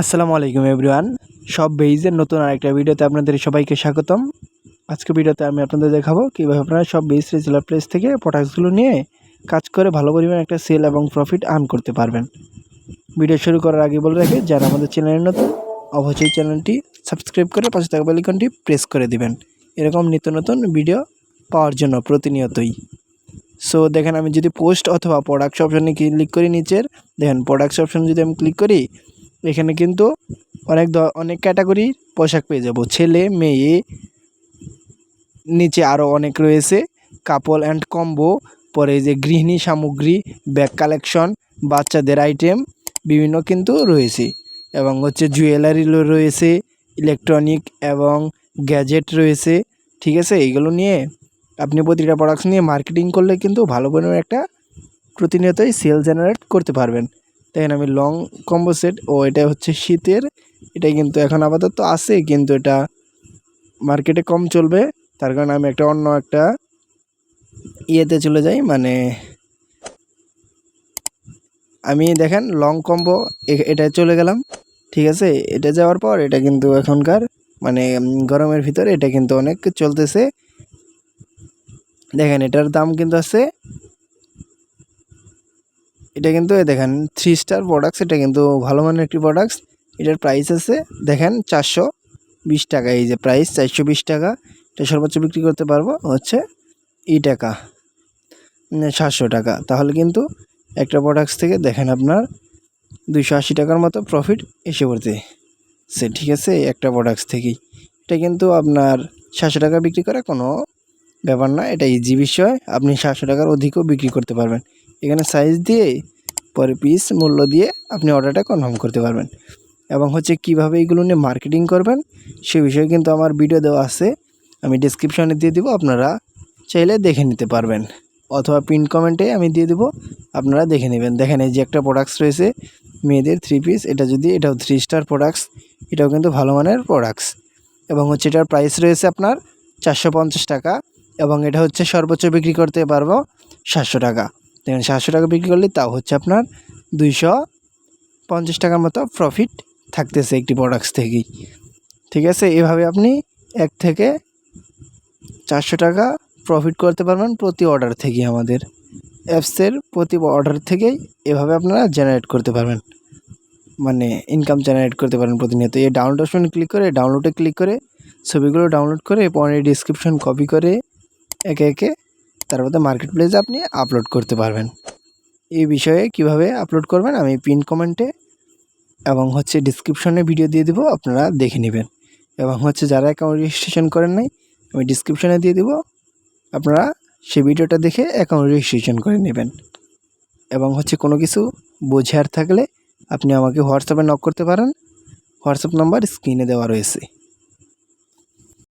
আসসালামু আলাইকুম এভরিওয়ান। সব বেইজের নতুন আরেকটা ভিডিওতে আপনাদের সবাইকে স্বাগতম। আজকে ভিডিওতে আমি আপনাদের দেখাবো কীভাবে আপনারা সব বেইজ রেজুলার প্লেস থেকে প্রোডাক্টসগুলো নিয়ে কাজ করে ভালো পরিমাণে একটা সেল এবং প্রফিট আর্ন করতে পারবেন। ভিডিও শুরু করার আগে বলে রাখি, যারা আমাদের চ্যানেলের নতুন, অবশ্যই চ্যানেলটি সাবস্ক্রাইব করে পাশে থাকা বেলিকনটি প্রেস করে দিবেন। এরকম নিত্য নতুন ভিডিও পাওয়ার জন্য প্রতিনিয়তই। সো দেখেন, আমি যদি পোস্ট অথবা প্রোডাক্টস অপশনে ক্লিক করি নিচের, দেখেন প্রোডাক্টস অপশন যদি আমি ক্লিক করি এখানে কিন্তু অনেক অনেক ক্যাটাগরির পোশাক পেয়ে যাব। ছেলে, মেয়ে, নিচে আরও অনেক রয়েছে। কাপল অ্যান্ড কম্বো পরে যে গৃহিণী সামগ্রী ব্যাগ কালেকশন বাচ্চাদের আইটেম বিভিন্ন কিন্তু রয়েছে। এবং হচ্ছে জুয়েলারি রয়েছে ইলেকট্রনিক এবং গ্যাজেট রয়েছে। ঠিক আছে? এইগুলো নিয়ে আপনি প্রতিটা প্রোডাক্টস নিয়ে মার্কেটিং করলে কিন্তু ভালো পরিমাণে একটা প্রতিনিয়তই সেল জেনারেট করতে পারবেন। দেখেন আমি লং কম্বো সেট ও এটা হচ্ছে শীতের, এটা কিন্তু এখন আপাতত আছে, কিন্তু এটা মার্কেটে কম চলবে, তার কারণে আমি একটা অন্য একটা ইয়েতে চলে যাই মানে আমি দেখেন লং কম্বো এটা চলে গেলাম, ঠিক আছে? এটা যাওয়ার পর এটা কিন্তু এখনকার মানে গরমের ভিতরে এটা কিন্তু অনেক চলতেছে। দেখেন এটার দাম কিন্তু আছে এটা কিন্তু দেখেন থ্রি স্টার প্রোডাক্টস এটা কিন্তু ভালো মানের একটি প্রোডাক্টস এটার প্রাইস আছে, দেখেন, চারশো বিশ টাকা। এই যে প্রাইস চারশো বিশ টাকা। এটা সর্বোচ্চ বিক্রি করতে পারব, হচ্ছে ই টাকা সাতশো টাকা। তাহলে কিন্তু একটা প্রোডাক্টস থেকে দেখেন আপনার দুইশো আশি টাকার মতো প্রফিট এসে পড়তে সে ঠিক আছে, একটা প্রোডাক্টস থেকেই। এটা কিন্তু আপনার সাতশো টাকা বিক্রি করা কোনো ব্যাপার না, এটা ইজি বিষয়। আপনি সাতশো টাকার অধিকও বিক্রি করতে পারবেন। এখানে সাইজ দিয়ে পরে পিস মূল্য দিয়ে আপনি অর্ডারটা কনফার্ম করতে পারবেন। এবং হচ্ছে কীভাবে এইগুলো নিয়ে মার্কেটিং করবেন, সে বিষয়ে কিন্তু আমার ভিডিও দেওয়া আছে। আমি ডিসক্রিপশনে দিয়ে দিব, আপনারা চাইলে দেখে নিতে পারবেন। অথবা পিন কমেন্টে আমি দিয়ে দেবো, আপনারা দেখে নেবেন। দেখেন, এই যে একটা প্রোডাক্টস রয়েছে, মেয়েদের থ্রি পিস এটা যদি, এটাও থ্রি স্টার প্রোডাক্টস এটাও কিন্তু ভালো মানের প্রোডাক্টস এবং হচ্ছে এটার প্রাইস রয়েছে আপনার চারশো পঞ্চাশ টাকা, এবং এটা হচ্ছে সর্বোচ্চ বিক্রি করতে পারব সাতশো টাকা। দেখেন সাতশো টাকা বিক্রি করলে তাও হচ্ছে আপনার দুইশো পঞ্চাশ টাকার মতো প্রফিট থাকতেছে একটি প্রোডাক্টস থেকেই। ঠিক আছে? এভাবে আপনি এক থেকে চারশো টাকা প্রফিট করতে পারবেন প্রতি অর্ডার থেকেই আমাদের। অ্যাপসের প্রতি অর্ডার থেকেই এভাবে আপনারা জেনারেট করতে পারবেন। মানে ইনকাম জেনারেট করতে পারেন প্রতিনিয়ত। এই ডাউনলোড অপশনে ক্লিক করে ডাউনলোডে ক্লিক করে, ছবিগুলো ডাউনলোড করে পরে ডিসক্রিপশন কপি করে, একে একে তারপরে মার্কেট প্লেসে আপনি আপলোড করতে পারবেন। এই বিষয়ে কীভাবে আপলোড করবেন আমি পিন কমেন্টে এবং হচ্ছে ডিসক্রিপশনে ভিডিও দিয়ে দেবো, আপনারা দেখে নেবেন। এবং হচ্ছে যারা অ্যাকাউন্ট রেজিস্ট্রেশন করেন নাই, আমি ডিসক্রিপশনে দিয়ে দেবো, আপনারা সেই ভিডিওটা দেখে অ্যাকাউন্ট রেজিস্ট্রেশন করে নেবেন। এবং হচ্ছে কোনো কিছু বোঝার থাকলে আপনি আমাকে হোয়াটসঅ্যাপে নক করতে পারেন। হোয়াটসঅ্যাপ নাম্বার স্ক্রিনে দেওয়া রয়েছে।